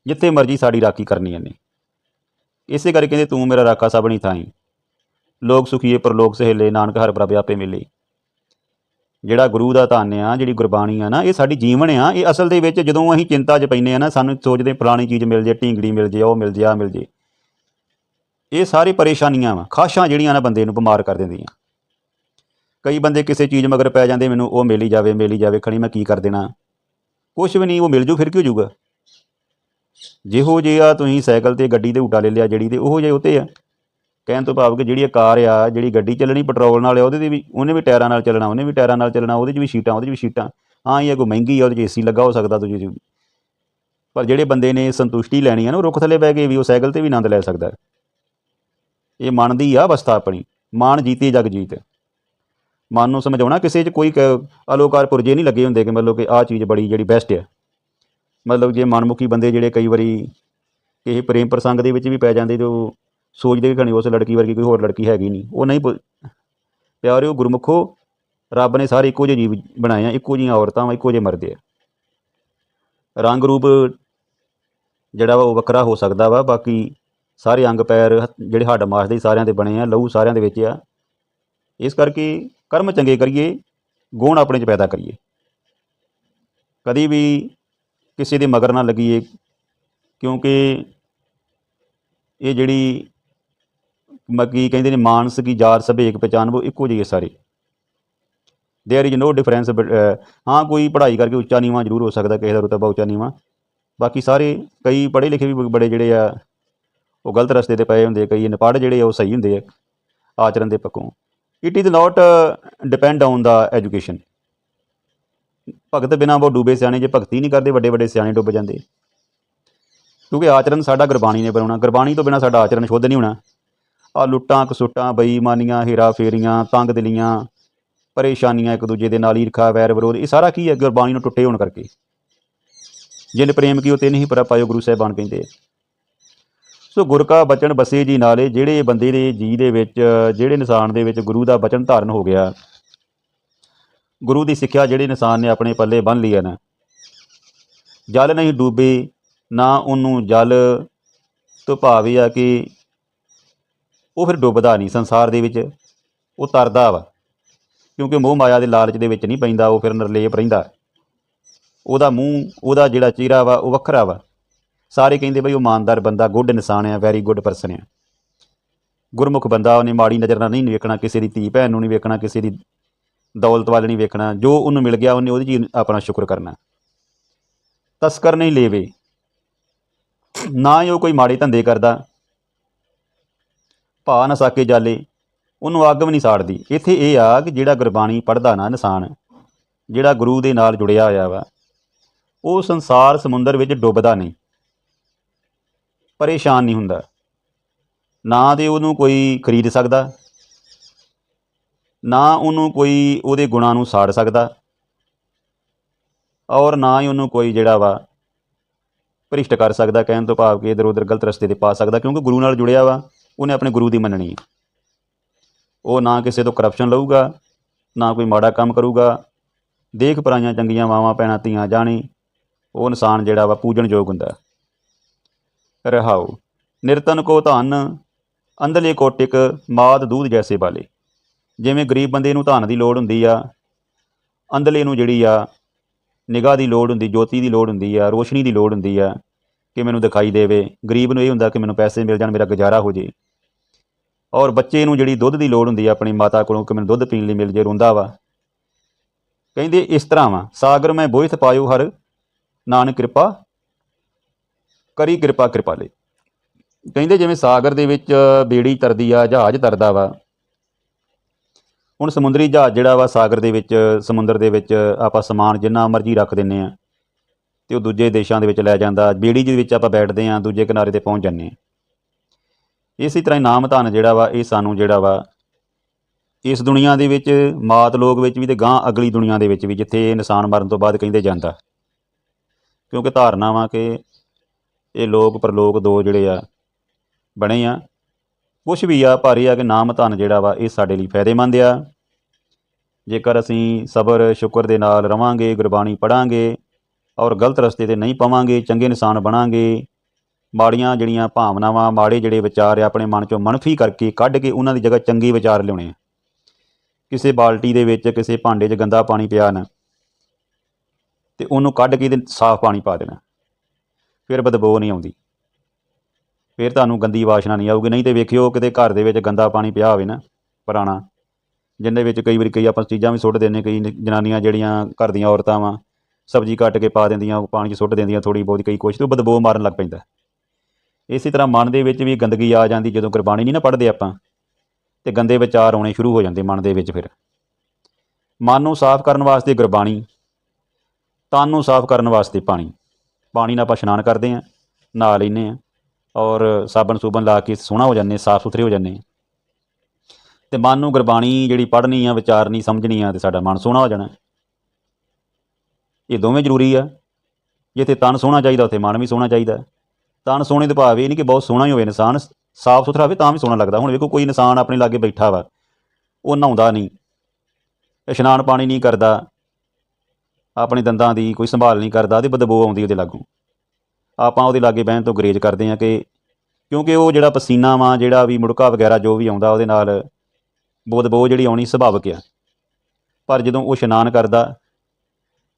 [SPEAKER 1] ਜਿੱਥੇ ਮਰਜ਼ੀ ਸਾਡੀ ਰਾਖੀ ਕਰਨੀ ਇਹਨੇ ਇਸੇ ਕਰਕੇ ਕਹਿੰਦੇ, ਤੂੰ ਮੇਰਾ ਰਾਖਾ ਸਭ ਸਭਨੀ ਥਾਈ। ਲੋਕ ਸੁਖੀਏ ਪ੍ਰਲੋਕ ਸਹੇਲੇ, ਨਾਨਕ ਹਰ ਪ੍ਰਭ ਆਪੇ ਮਿਲੇ। ਜਿਹੜਾ ਗੁਰੂ ਦਾ ਧੰਨ ਆ, ਜਿਹੜੀ ਗੁਰਬਾਣੀ ਆ ਨਾ, ਇਹ ਸਾਡੀ ਜੀਵਨ ਆ, ਇਹ ਅਸਲ ਦੇ ਵਿੱਚ ਜਦੋਂ ਅਸੀਂ ਚਿੰਤਾ 'ਚ ਪੈਂਦੇ ਆ ਨਾ, ਸਾਨੂੰ ਸੋਚਦੇ ਫਲਾਣੀ ਚੀਜ਼ ਮਿਲ ਜੇ, ਢੀਂਗੜੀ ਮਿਲ ਜੇ, ਉਹ ਮਿਲ ਜੇ ਆ ਮਿਲ ਜੇ। ਇਹ ਸਾਰੀ ਪਰੇਸ਼ਾਨੀਆਂ ਵਾ, ਖਾਸ਼ਾਂ ਜਿਹੜੀਆਂ ਨਾ ਬੰਦੇ ਨੂੰ ਬਿਮਾਰ ਕਰ ਦਿੰਦੀਆਂ। ਕਈ ਬੰਦੇ ਕਿਸੇ ਚੀਜ਼ ਮਗਰ ਪੈ ਜਾਂਦੇ, ਮੈਨੂੰ ਉਹ ਮਿਲ ਹੀ ਜਾਵੇ, ਮਿਲ ਹੀ ਜਾਵੇ, ਖਣੀ ਮੈਂ ਕੀ ਕਰ ਦੇਣਾ? ਕੁਛ ਵੀ ਨਹੀਂ, ਉਹ ਮਿਲ ਜੂ, ਫਿਰ ਕਿਉਂ ਜੂਗਾ? ਜਿਹੋ ਜਿਹਾ ਤੁਸੀਂ ਸਾਈਕਲ ਤੇ ਗੱਡੀ ਦੇ ਊਟਾ ਲੈ ਲਿਆ, ਜਿਹੜੀ ਤੇ ਉਹ ਜਿਹੇ ਉਤੇ ਆ। ਕਹਿਣ ਤੋਂ ਭਾਵ ਕਿ ਜਿਹੜੀ ਇਹ ਕਾਰ ਆ, ਜਿਹੜੀ ਗੱਡੀ ਚੱਲਣੀ ਪੈਟਰੋਲ ਨਾਲ ਆ, ਉਹਦੇ ਤੇ ਵੀ ਉਹਨੇ ਵੀ ਟਾਇਰਾਂ ਨਾਲ ਚੱਲਣਾ, ਉਹਨੇ ਵੀ ਟਾਇਰਾਂ ਨਾਲ ਚੱਲਣਾ, ਉਹਦੇ 'ਚ ਵੀ ਸੀਟਾਂ, ਉਹਦੇ 'ਚ ਵੀ ਸੀਟਾਂ। ਹਾਂ, ਇਹ ਕੋਈ ਮਹਿੰਗੀ ਆ, ਉਹਦੇ 'ਚ ਏਸੀ ਲੱਗਾ, ਹੋ ਸਕਦਾ ਤੁਸੀਂ ਪਰ ਜਿਹੜੇ ਬੰਦੇ ਨੇ ਸੰਤੁਸ਼ਟੀ ਲੈਣੀ ਆ ਨਾ, ਉਹ ਰੁੱਖ ਥੱਲੇ ਬਹਿ ਕੇ ਵੀ ਉਹ ਸਾਈਕਲ ਤੇ ਵੀ ਆਨੰਦ ਲੈ ਸਕਦਾ ਇਹ ਮਨ ਦੀ ਆ ਅਵਸਥਾ ਆਪਣੀ। ਮਾਨ ਜੀਤੇ, ਜਗ ਜੀਤ। ਮਨ ਨੂੰ ਸਮਝਾਉਣਾ ਕਿਸੇ 'ਚ ਕੋਈ ਕ- ਅਲੋਕਾਰ ਪੁਰਜੇ ਨਹੀਂ ਲੱਗੇ ਹੁੰਦੇ ਕਿ ਮਤਲਬ ਕਿ ਆਹ ਚੀਜ਼ ਬੜੀ ਜਿਹੜੀ ਬੈਸਟ ਆ। ਮਤਲਬ ਜੇ ਮਨਮੁਖੀ ਬੰਦੇ ਜਿਹੜੇ ਕਈ ਵਾਰੀ ਕਿਸੇ ਪ੍ਰੇਮ ਪ੍ਰਸੰਗ ਦੇ ਵਿੱਚ ਵੀ ਪੈ ਜਾਂਦੇ, ਜੋ ਸੋਚਦੇ ਕਿ ਖਣੀ ਉਸ ਲੜਕੀ ਵਰਗੀ ਕੋਈ ਹੋਰ ਲੜਕੀ ਹੈਗੀ ਨਹੀਂ, ਉਹ ਨਹੀਂ ਪੁ- ਪਿਆਰਿਓ ਗੁਰਮੁਖੋ, ਰੱਬ ਨੇ ਸਾਰੇ ਇੱਕੋ ਜਿਹੇ ਜੀਵ ਬਣਾਏ ਆ, ਇੱਕੋ ਜਿਹੀਆਂ ਔਰਤਾਂ ਵਾ, ਇੱਕੋ ਜਿਹੇ ਮਰਦੇ ਆ। ਰੰਗ ਰੂਪ ਜਿਹੜਾ ਵਾ ਉਹ ਵੱਖਰਾ ਹੋ ਸਕਦਾ ਵਾ, ਬਾਕੀ ਸਾਰੇ ਅੰਗ ਪੈਰ ਹੱਥ- ਜਿਹੜੇ ਹੱਡ ਮਾਸ ਦੇ ਸਾਰਿਆਂ ਦੇ ਬਣੇ ਆ, ਲਹੂ ਸਾਰਿਆਂ ਦੇ ਵਿੱਚ ਆ। ਇਸ ਕਰਕੇ ਕਰਮ ਚੰਗੇ ਕਰੀਏ, ਗੁਣ ਆਪਣੇ 'ਚ ਪੈਦਾ ਕਰੀਏ। ਕਦੀ ਵੀ ਕਿਸੇ ਦੇ ਮਗਰ ਨਾ ਲੱਗੀਏ ਕਿਉਂਕਿ ਇਹ ਜਿਹੜੀ ਮੱਕੀ ਕਹਿੰਦੇ ਨੇ ਮਾਨਸ ਕੀ ਜਾਰ ਸਭੇਕ ਪਛਾਨਬੋ ਇੱਕੋ ਜਿਹੇ ਸਾਰੇ देयर इज नो डिफरेंस ਹਾਂ ਕੋਈ ਪੜ੍ਹਾਈ ਕਰਕੇ ਉੱਚਾ ਨੀਵਾਂ ਜ਼ਰੂਰ ਹੋ ਸਕਦਾ ਕਿਸੇ ਦਾ ਰੁਤਬਾ ਉੱਚਾ ਨੀਵਾਂ ਬਾਕੀ ਸਾਰੇ ਕਈ ਪੜ੍ਹੇ ਲਿਖੇ ਵੀ ਬੜੇ ਜਿਹੜੇ ਆ ਉਹ ਗਲਤ ਰਸਤੇ ਤੇ ਪਏ ਹੁੰਦੇ ਕਈ ਅਨਪੜ੍ਹ ਜਿਹੜੇ ਆ ਉਹ ਸਹੀ ਹੁੰਦੇ ਆ ਆਚਰਨ ਦੇ ਪੱਖੋਂ it is not depend on the education ਭਗਤ ਬਿਨਾਂ ਉਹ ਡੂਬੇ ਸਿਆਣੇ, ਜੇ ਭਗਤੀ ਨਹੀਂ ਕਰਦੇ, ਵੱਡੇ ਵੱਡੇ ਸਿਆਣੇ ਡੁੱਬ ਜਾਂਦੇ। ਕਿਉਂਕਿ ਆਚਰਣ ਸਾਡਾ ਗੁਰਬਾਣੀ ਨੇ ਬਣਾਉਣਾ। ਗੁਰਬਾਣੀ ਤੋਂ ਬਿਨਾਂ ਸਾਡਾ ਆਚਰਨ ਸ਼ੁੱਧ ਨਹੀਂ ਹੋਣਾ। ਆ ਲੁੱਟਾਂ, ਕਸੁੱਟਾਂ, ਬੇਈਮਾਨੀਆਂ, ਹੇਰਾ ਫੇਰੀਆਂ, ਤੰਗ ਦਿਲੀਆਂ, ਪਰੇਸ਼ਾਨੀਆਂ ਇੱਕ ਦੂਜੇ ਦੇ ਨਾਲ ਈਰਖਾ, ਵੈਰ ਵਿਰੋਧ, ਇਹ ਸਾਰਾ ਕੀ ਹੈ ਗੁਰਬਾਣੀ ਨੂੰ ਟੁੱਟੇ ਹੋਣ ਕਰਕੇ। ਜਿਨ ਪ੍ਰੇਮ ਕੀਓ ਤੇ ਨਹੀਂ ਪਰ ਪਾਇਓ ਗੁਰੂ ਸਾਹਿਬਾਨ ਕਹਿੰਦੇ ਸੋ ਗੁਰ ਕਾ ਬਚਨ ਬਸੇ ਜੀ ਨਾਲੇ, ਜਿਹੜੇ ਬੰਦੇ ਦੇ ਜੀ ਦੇ ਵਿੱਚ, ਜਿਹੜੇ ਇਨਸਾਨ ਦੇ ਵਿੱਚ ਗੁਰੂ ਦਾ ਬਚਨ ਧਾਰਨ ਹੋ ਗਿਆ ਗੁਰੂ ਦੀ ਸਿੱਖਿਆ ਜਿਹੜੇ ਇਨਸਾਨ ਨੇ ਆਪਣੇ ਪੱਲੇ ਬੰਨ ਲਈ ਹੈ ਨਾ। ਜਲ ਨਹੀਂ ਡੂਬੇ, ਨਾ ਉਹਨੂੰ ਜਲ ਤੋਂ ਭਾਵ ਇਹ ਆ ਕਿ ਉਹ ਫਿਰ ਡੁੱਬਦਾ ਨਹੀਂ ਸੰਸਾਰ ਦੇ ਵਿੱਚ, ਉਹ ਤਰਦਾ ਵਾ। ਕਿਉਂਕਿ ਮੋਹ ਮਾਇਆ ਦੇ ਲਾਲਚ ਦੇ ਵਿੱਚ ਨਹੀਂ ਪੈਂਦਾ, ਉਹ ਫਿਰ ਨਿਰਲੇਪ ਰਹਿੰਦਾ। ਉਹਦਾ ਮੂੰਹ, ਉਹਦਾ ਜਿਹੜਾ ਚਿਹਰਾ ਵਾ, ਉਹ ਵੱਖਰਾ ਵਾ। ਸਾਰੇ ਕਹਿੰਦੇ ਬਈ ਉਹ ਇਮਾਨਦਾਰ ਬੰਦਾ, ਗੁੱਡ ਇਨਸਾਨ ਆ ਵੈਰੀ ਗੁੱਡ ਪਰਸਨ ਆ। ਗੁਰਮੁਖ ਬੰਦਾ, ਉਹਨੇ ਮਾੜੀ ਨਜ਼ਰ ਨਾਲ ਨਹੀਂ ਵੇਖਣਾ, ਕਿਸੇ ਦੀ ਧੀ ਭੈਣ ਨੂੰ ਨਹੀਂ ਵੇਖਣਾ, ਕਿਸੇ ਦੀ ਦੌਲਤ ਵੱਲ ਨਹੀਂ ਵੇਖਣਾ, ਜੋ ਉਹਨੂੰ ਮਿਲ ਗਿਆ, ਉਹਨੇ ਉਹਦੀ ਚੀਜ਼ ਆਪਣਾ ਸ਼ੁਕਰ ਕਰਨਾ। ਤਸਕਰ ਨਹੀਂ ਲੇਵੇ। ਨਾ ਹੀ ਉਹ ਕੋਈ ਮਾੜੇ ਧੰਦੇ ਕਰਦਾ। ਭਾ ਨਾ ਸਾਕੇ ਜਾਲੇ। ਉਹਨੂੰ ਅੱਗ ਵੀ ਨਹੀਂ ਸਾੜਦੀ। ਇੱਥੇ ਇਹ ਆ ਕਿ ਜਿਹੜਾ ਗੁਰਬਾਣੀ ਪੜ੍ਹਦਾ ਨਾ ਇਨਸਾਨ, ਜਿਹੜਾ ਗੁਰੂ ਦੇ ਨਾਲ ਜੁੜਿਆ ਹੋਇਆ ਵਾ, ਉਹ ਸੰਸਾਰ ਸਮੁੰਦਰ ਵਿੱਚ ਡੁੱਬਦਾ ਨਹੀਂ। ਪਰੇਸ਼ਾਨ ਨਹੀਂ ਹੁੰਦਾ। ਨਾ ਤੇ ਉਹਨੂੰ ਕੋਈ ਖਰੀਦ ਸਕਦਾ। ਨਾ ਉਹਨੂੰ ਕੋਈ ਉਹਦੇ ਗੁਣਾਂ ਨੂੰ ਸਾੜ ਸਕਦਾ ਔਰ ਨਾ ਹੀ ਉਹਨੂੰ ਕੋਈ ਜਿਹੜਾ ਵਾ ਭ੍ਰਿਸ਼ਟ ਕਰ ਸਕਦਾ, ਕਹਿਣ ਤੋਂ ਭਾਵ ਕਿ ਇਧਰ ਉਧਰ ਗਲਤ ਰਸਤੇ ਤੇ ਪਾ ਸਕਦਾ, ਕਿਉਂਕਿ ਗੁਰੂ ਨਾਲ ਜੁੜਿਆ ਵਾ, ਉਹਨੇ ਆਪਣੇ ਗੁਰੂ ਦੀ ਮੰਨਣੀ ਹੈ। ਉਹ ਨਾ ਕਿਸੇ ਤੋਂ ਕਰਪਸ਼ਨ ਲਊਗਾ, ਨਾ ਕੋਈ ਮਾੜਾ ਕੰਮ ਕਰੂਗਾ। ਦੇਖ ਪਰਾਈਆਂ ਚੰਗੀਆਂ ਮਾਵਾਂ ਪੈਣਾ ਧੀਆਂ ਜਾਣੀ, ਉਹ ਇਨਸਾਨ ਜਿਹੜਾ ਵਾ ਪੂਜਣਯੋਗ ਹੁੰਦਾ। ਰਹਾਉ ਨਿਰਤਨ ਕੋ ਧਨ, ਅੰਧਲੇ ਕੋਟਿਕ, ਮਾਦ ਦੂਧ ਜੈਸੇ ਵਾਲੇ। ਜਿਵੇਂ ਗਰੀਬ ਬੰਦੇ ਨੂੰ ਧਨ ਦੀ ਲੋੜ ਹੁੰਦੀ ਆ, ਅੰਧਲੇ ਨੂੰ ਜਿਹੜੀ ਆ, ਨਿਗਾਹ ਦੀ ਲੋੜ ਹੁੰਦੀ, ਜੋਤੀ ਦੀ ਲੋੜ ਹੁੰਦੀ ਆ, ਰੋਸ਼ਨੀ ਦੀ ਲੋੜ ਹੁੰਦੀ ਆ ਕਿ ਮੈਨੂੰ ਦਿਖਾਈ ਦੇਵੇ। ਗਰੀਬ ਨੂੰ ਇਹ ਹੁੰਦਾ ਕਿ ਮੈਨੂੰ ਪੈਸੇ ਮਿਲ ਜਾਣ, ਮੇਰਾ ਗੁਜ਼ਾਰਾ ਹੋ ਜੇ। ਔਰ ਬੱਚੇ ਨੂੰ ਜਿਹੜੀ ਦੁੱਧ ਦੀ ਲੋੜ ਹੁੰਦੀ ਆ, ਆਪਣੀ ਮਾਤਾ ਕੋਲੋਂ ਕਿ ਮੈਨੂੰ ਦੁੱਧ ਪੀਣ ਲਈ ਮਿਲ ਜੇ, ਰੋਂਦਾ ਵਾ। ਕਹਿੰਦੇ ਇਸ ਤਰ੍ਹਾਂ ਵਾ, ਸਾਗਰ, ਮੈਂ ਬੋਇਥ ਪਾਇਓ ਹਰ, ਨਾਨਕ ਕਿਰਪਾ ਕਰੀ, ਕਿਰਪਾ ਕਿਰਪਾ ਲਈ ਕਹਿੰਦੇ ਜਿਵੇਂ ਸਾਗਰ ਦੇ ਵਿੱਚ ਬੇੜੀ ਤਰਦੀ ਆ, ਜਹਾਜ਼ ਤਰਦਾ ਵਾ ਹੁਣ ਸਮੁੰਦਰੀ ਜਹਾਜ਼ ਜਿਹੜਾ ਵਾ ਸਾਗਰ ਦੇ ਵਿੱਚ, ਸਮੁੰਦਰ ਦੇ ਵਿੱਚ ਆਪਾਂ ਸਮਾਨ ਜਿੰਨਾ ਮਰਜ਼ੀ ਰੱਖ ਦਿੰਨੇ ਆ ਤੇ ਉਹ ਦੂਜੇ ਦੇਸ਼ਾਂ ਦੇ ਵਿੱਚ ਲੈ ਜਾਂਦਾ। ਬੇੜੀ ਦੇ ਵਿੱਚ ਆਪਾਂ ਬੈਠਦੇ ਆ ਦੂਜੇ ਕਿਨਾਰੇ ਤੇ ਪਹੁੰਚ ਜਾਂਦੇ ਆ ਇਸੇ ਤਰ੍ਹਾਂ ਹੀ ਨਾਮ ਧਨ ਜਿਹੜਾ ਵਾ, ਇਹ ਸਾਨੂੰ ਜਿਹੜਾ ਵਾ, ਇਸ ਦੁਨੀਆ ਦੇ ਵਿੱਚ, ਮਾਤ ਲੋਕ ਵਿੱਚ ਵੀ ਤੇ ਗਾਂ ਅਗਲੀ ਦੁਨੀਆ ਦੇ ਵਿੱਚ ਵੀ, ਜਿੱਥੇ ਇਨਸਾਨ ਮਰਨ ਤੋਂ ਬਾਅਦ ਕਹਿੰਦੇ ਜਾਂਦਾ। ਕਿਉਂਕਿ ਧਾਰਨਾ ਵਾ ਕਿ ਇਹ ਲੋਕ ਪਰਲੋਕ ਦੋ ਜਿਹੜੇ ਆ, ਬਣੇ ਆ। ਕੁਛ ਵੀ ਆ, ਭਾਰੀ ਆ ਕਿ ਨਾਮ ਧਨ ਜਿਹੜਾ ਵਾ, ਇਹ ਸਾਡੇ ਲਈ ਫਾਇਦੇਮੰਦ ਆ। ਜੇਕਰ ਅਸੀਂ ਸਬਰ, ਸ਼ੁਕਰ ਦੇ ਨਾਲ ਰਵਾਂਗੇ, ਗੁਰਬਾਣੀ ਪੜਾਂਗੇ ਔਰ ਗਲਤ ਰਸਤੇ ਤੇ ਨਹੀਂ ਪਵਾਂਗੇ, ਚੰਗੇ ਇਨਸਾਨ ਬਣਾਂਗੇ, ਮਾੜੀਆਂ ਜਿਹੜੀਆਂ ਭਾਵਨਾਵਾਂ, ਮਾੜੇ ਜਿਹੜੇ ਵਿਚਾਰ ਆ ਆਪਣੇ ਮਨ ਚੋਂ ਮਨਫੀ ਕਰਕੇ ਕੱਢ ਕੇ ਉਹਨਾਂ ਦੀ ਜਗ੍ਹਾ ਚੰਗੇ ਵਿਚਾਰ ਲਿਆਉਣੇ ਆ। ਕਿਸੇ ਬਾਲਟੀ ਦੇ ਵਿੱਚ, ਕਿਸੇ ਭਾਂਡੇ 'ਚ ਗੰਦਾ ਪਾਣੀ ਪਿਆ ਨਾ, ਤੇ ਉਹਨੂੰ ਕੱਢ ਕੇ ਤੇ ਸਾਫ਼ ਪਾਣੀ ਪਾ ਦੇਣਾ। ਫਿਰ ਬਦਬੂ ਨਹੀਂ ਆਉਂਦੀ। ਫਿਰ ਤੁਹਾਨੂੰ ਗੰਦੀ ਵਾਸ਼ਨਾ ਨਹੀਂ ਆਊਗੀ। ਨਹੀਂ ਤੇ ਵੇਖਿਓ ਕਿਤੇ ਘਰ ਦੇ ਵਿੱਚ ਗੰਦਾ ਪਾਣੀ ਪਿਆ ਹੋਵੇ ਨਾ, ਪੁਰਾਣਾ ਜਿਹਦੇ ਵਿੱਚ ਕਈ ਵਾਰੀ ਕਈ ਆਪਾਂ ਚੀਜ਼ਾਂ ਵੀ ਸੁੱਟ ਦਿੰਦੇ ਕਈ ਜਨਾਨੀਆਂ ਜਿਹੜੀਆਂ ਘਰ ਦੀਆਂ ਔਰਤਾਂ ਵਾ, ਸਬਜ਼ੀ ਕੱਟ ਕੇ ਪਾ ਦਿੰਦੀਆਂ, ਉਹ ਪਾਣੀ 'ਚ ਸੁੱਟ ਦਿੰਦੀਆਂ ਥੋੜੀ ਬਹੁਤ, ਕਈ ਕੁਛ ਤੇ ਉਹ ਬਦਬੂ ਮਾਰਨ ਲੱਗ ਪੈਂਦਾ। ਇਸੇ ਤਰ੍ਹਾਂ ਮਨ ਦੇ ਵਿੱਚ ਵੀ ਗੰਦਗੀ ਆ ਜਾਂਦੀ, ਜਦੋਂ ਗੁਰਬਾਣੀ ਨਹੀਂ ਨਾ ਪੜ੍ਹਦੇ ਆਪਾਂ, ਤੇ ਗੰਦੇ ਵਿਚਾਰ ਆਉਣੇ ਸ਼ੁਰੂ ਹੋ ਜਾਂਦੇ ਮਨ ਦੇ ਵਿੱਚ ਫਿਰ। ਮਨ ਨੂੰ ਸਾਫ਼ ਕਰਨ ਵਾਸਤੇ ਗੁਰਬਾਣੀ, ਤਨ ਨੂੰ ਸਾਫ਼ ਕਰਨ ਵਾਸਤੇ ਪਾਣੀ। ਪਾਣੀ ਨਾਲ ਆਪਾਂ ਇਸ਼ਨਾਨ ਕਰਦੇ ਆਂ ਨਹਾ ਲੈਂਦੇ ਆਂ ਔਰ ਸਾਬਣ ਸੂਬਣ ਲਾ ਕੇ ਸੋਹਣਾ ਹੋ ਜਾਂਦੇ ਸਾਫ਼ ਸੁਥਰੇ ਹੋ ਜਾਂਦੇ ਹਾਂ। ਤੇ ਮਨ ਨੂੰ ਗੁਰਬਾਣੀ ਜਿਹੜੀ ਪੜ੍ਹਨੀ ਆ, ਵਿਚਾਰਨੀ, ਸਮਝਣੀ ਆ ਤੇ ਸਾਡਾ ਮਨ ਸੋਹਣਾ ਹੋ ਜਾਣਾ। ਇਹ ਦੋਵੇਂ ਜ਼ਰੂਰੀ ਆ। ਜਿੱਥੇ ਤਨ ਸੋਹਣਾ ਚਾਹੀਦਾ, ਉੱਥੇ ਮਨ ਵੀ ਸੋਹਣਾ ਚਾਹੀਦਾ। ਤਨ ਸੋਹਣੇ ਦੇ ਭਾਵ ਇਹ ਨਹੀਂ ਕਿ ਬਹੁਤ ਸੋਹਣਾ ਹੀ ਹੋਵੇ, ਇਨਸਾਨ ਸਾਫ਼ ਸੁਥਰਾ ਹੋਵੇ ਤਾਂ ਵੀ ਸੋਹਣਾ ਲੱਗਦਾ। ਹੁਣ ਵੇਖੋ, ਕੋਈ ਇਨਸਾਨ ਆਪਣੇ ਲਾਗੇ ਬੈਠਾ ਵਾ, ਉਹ ਨਹਾਉਂਦਾ ਨਹੀਂ, ਇਸ਼ਨਾਨ ਪਾਣੀ ਨਹੀਂ ਕਰਦਾ, ਆਪਣੇ ਦੰਦਾਂ ਦੀ ਕੋਈ ਸੰਭਾਲ ਨਹੀਂ ਕਰਦਾ ਤੇ ਬਦਬੂ ਆਉਂਦੀ ਉਹਦੇ ਲਾਗੂ। ਆਪਾਂ ਉਹਦੇ ਲਾਗੇ ਬਹਿਣ ਤੋਂ ਗਰੇਜ ਕਰਦੇ ਹਾਂ ਕਿ ਕਿਉਂਕਿ ਉਹ ਜਿਹੜਾ ਪਸੀਨਾ ਵਾ, ਜਿਹੜਾ ਵੀ ਮੁੜਕਾ ਵਗੈਰਾ ਜੋ ਵੀ ਆਉਂਦਾ ਉਹਦੇ ਨਾਲ ਬਦਬੂ ਜਿਹੜੀ ਆਉਣੀ ਸੁਭਾਵਿਕ ਆ। ਪਰ ਜਦੋਂ ਉਹ ਇਸ਼ਨਾਨ ਕਰਦਾ,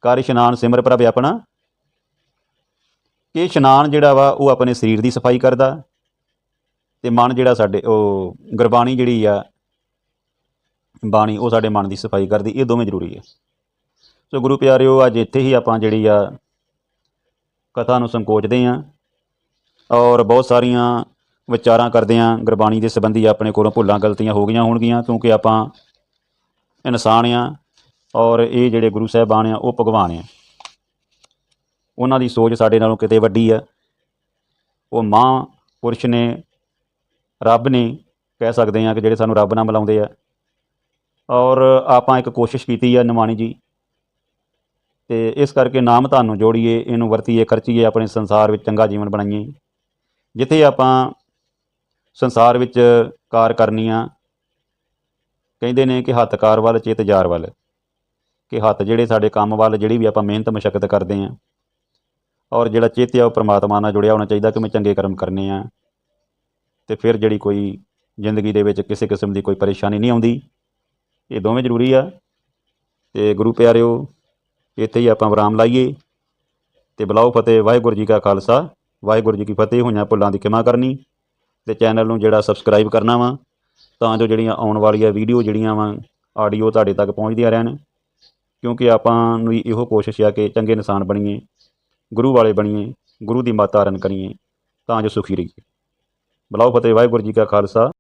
[SPEAKER 1] ਕਰ ਇਸ਼ਨਾਨ ਸਿਮਰ ਪ੍ਰਭ ਆਪਣਾ, ਕਿ ਇਸ਼ਨਾਨ ਜਿਹੜਾ ਵਾ ਉਹ ਆਪਣੇ ਸਰੀਰ ਦੀ ਸਫ਼ਾਈ ਕਰਦਾ ਤੇ ਮਨ ਜਿਹੜਾ ਸਾਡੇ, ਉਹ ਗੁਰਬਾਣੀ ਜਿਹੜੀ ਆ, ਬਾਣੀ ਉਹ ਸਾਡੇ ਮਨ ਦੀ ਸਫ਼ਾਈ ਕਰਦੀ, ਇਹ ਦੋਵੇਂ ਜ਼ਰੂਰੀ ਹੈ ਸੋ ਗੁਰੂ ਪਿਆਰਿਓ, ਅੱਜ ਇੱਥੇ ਹੀ ਆਪਾਂ ਜਿਹੜੀ ਆ ਕਥਾ ਨੂੰ ਸੰਕੋਚਦੇ ਆਂ ਔਰ ਬਹੁਤ ਸਾਰੀਆਂ ਵਿਚਾਰਾਂ ਕਰਦੇ ਆਂ, ਗੁਰਬਾਣੀ ਦੇ ਸੰਬੰਧੀ ਆਪਣੇ ਕੋਲੋਂ ਭੁੱਲਾਂ ਗਲਤੀਆਂ ਹੋ ਗਈਆਂ ਹੋਣਗੀਆਂ, ਕਿਉਂਕਿ ਆਪਾਂ ਇਨਸਾਨ ਆਂ ਔਰ ਇਹ ਜਿਹੜੇ ਗੁਰੂ ਸਾਹਿਬਾਨ ਆ, ਉਹ ਭਗਵਾਨ ਆ। ਉਹਨਾਂ ਦੀ ਸੋਚ ਸਾਡੇ ਨਾਲੋਂ ਕਿਤੇ ਵੱਡੀ ਆ। ਉਹ ਮਾਂ ਪੁਰਸ਼ ਨੇ, ਰੱਬ ਨੇ ਕਹਿ ਸਕਦੇ ਆ ਕਿ ਜਿਹੜੇ ਸਾਨੂੰ ਰੱਬ ਨਾਲ ਮਿਲਾਉਂਦੇ ਆ। ਔਰ ਆਪਾਂ ਇੱਕ ਕੋਸ਼ਿਸ਼ ਕੀਤੀ ਆ ਨਿਮਾਣੀ ਜੀ, ਤੇ ਇਸ ਕਰਕੇ ਨਾਮ ਤੁਹਾਨੂੰ ਜੋੜੀਏ, ਇਹਨੂੰ ਵਰਤੀਏ, ਖਰਚੀਏ, ਆਪਣੇ ਸੰਸਾਰ ਵਿੱਚ ਚੰਗਾ ਜੀਵਨ ਬਣਾਈਏ। ਜਿੱਥੇ ਆਪਾਂ ਸੰਸਾਰ ਵਿੱਚ ਕਾਰ ਕਰਨੀ ਆ ਕਹਿੰਦੇ ਨੇ ਕਿ ਹੱਥ ਕਾਰ ਵੱਲ, ਚਿੱਤ ਜਾਰ ਵੱਲ। ਕਿ ਹੱਥ ਜਿਹੜੇ ਸਾਡੇ ਕੰਮ ਵੱਲ, ਜਿਹੜੀ ਵੀ ਆਪਾਂ ਮਿਹਨਤ, ਮਸ਼ਕਤ ਕਰਦੇ ਆ ਔਰ ਜਿਹੜਾ ਚਿੱਤ ਆ ਉਹ ਪ੍ਰਮਾਤਮਾ ਨਾਲ ਜੁੜਿਆ ਹੋਣਾ ਚਾਹੀਦਾ ਕਿ ਮੈਂ ਚੰਗੇ ਕਰਮ ਕਰਨੇ ਆ। ਤੇ ਫਿਰ ਜਿਹੜੀ ਕੋਈ ਜ਼ਿੰਦਗੀ ਦੇ ਵਿੱਚ ਕਿਸੇ ਕਿਸਮ ਦੀ ਕੋਈ ਪਰੇਸ਼ਾਨੀ ਨਹੀਂ ਆਉਂਦੀ। ਇਹ ਦੋਵੇਂ ਜ਼ਰੂਰੀ ਆ। ਤੇ ਗੁਰੂ ਪਿਆਰਿਓ, ਇੱਥੇ ਹੀ ਆਪਾਂ ਵਿਰਾਮ ਲਾਈਏ। ਤੇ ਬਲਾਓ ਫਤਿਹ, ਵਾਹਿਗੁਰੂ ਜੀ ਕਾ ਖਾਲਸਾ। ਵਾਹਿਗੁਰੂ ਜੀ ਕੀ ਫਤਿਹ, ਹੋਈਆਂ ਭੁੱਲਾਂ ਦੀ ਖਿਮਾ ਕਰਨੀ। ਤੇ ਚੈਨਲ ਨੂੰ ਜਿਹੜਾ ਸਬਸਕ੍ਰਾਈਬ ਕਰਨਾ ਵਾ, ਤਾਂ ਜੋ ਜਿਹੜੀਆਂ ਆਉਣ ਵਾਲੀਆਂ ਵੀਡੀਓ ਜਿਹੜੀਆਂ ਵਾ ਆਡੀਓ ਤੁਹਾਡੇ ਤੱਕ ਪਹੁੰਚਦੀਆਂ ਰਹਿਣ। ਕਿਉਂਕਿ ਆਪਾਂ ਨੂੰ ਵੀ ਇਹੋ ਕੋਸ਼ਿਸ਼ ਆ ਕਿ ਚੰਗੇ ਇਨਸਾਨ ਬਣੀਏ, ਗੁਰੂ ਵਾਲੇ ਬਣੀਏ, ਗੁਰੂ ਦੀ ਮਾਤਾ ਰਨ ਕਰੀਏ, ਤਾਂ ਜੋ ਸੁਖੀ ਰਹੀਏ। ਬਲਾਓ ਫਤਿਹ, ਵਾਹਿਗੁਰੂ ਜੀ ਕਾ ਖਾਲਸਾ।